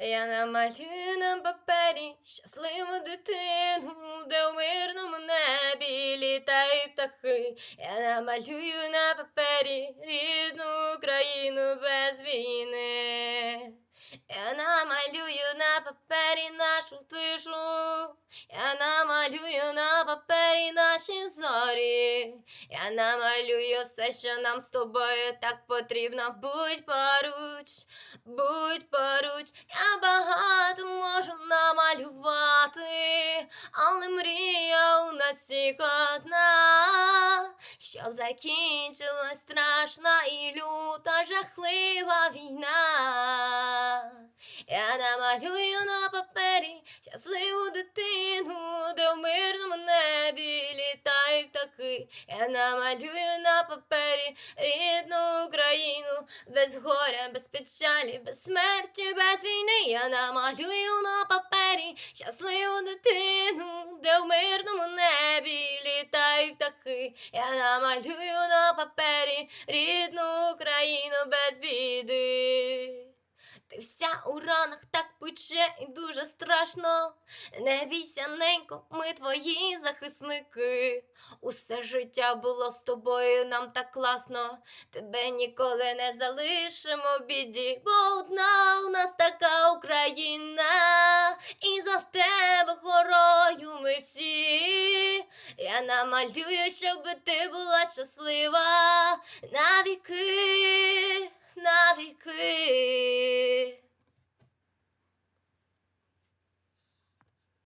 Я намалюю на папері щасливу дитину, де у мирному небі літають птахи. Я намалюю на папері рідну Україну без війни. Я намалюю на папері нашу тишу, я я намалюю все, що нам з тобою так потрібно. Будь поруч, будь поруч, я багато можу намалювати, але мрія у нас всіх одна, щоб закінчилась страшна і люта жахлива війна. Я намалюю на папері літають. Я намалюю на папері рідну Україну, без горя, без печалі, без смерті, без війни. Я намалюю на папері щасливу дитину, де в мирному небі літають птахи. Я намалюю на папері рідну Україну без біди. Ти вся у ранах так пече і дуже страшно. Не бійся, ненько, ми твої захисники. Усе життя було з тобою, нам так класно. Тебе ніколи не залишимо в біді, бо одна у нас така Україна, і за тебе горою ми всі. Я намалюю, щоб ти була щаслива навіки, навіки.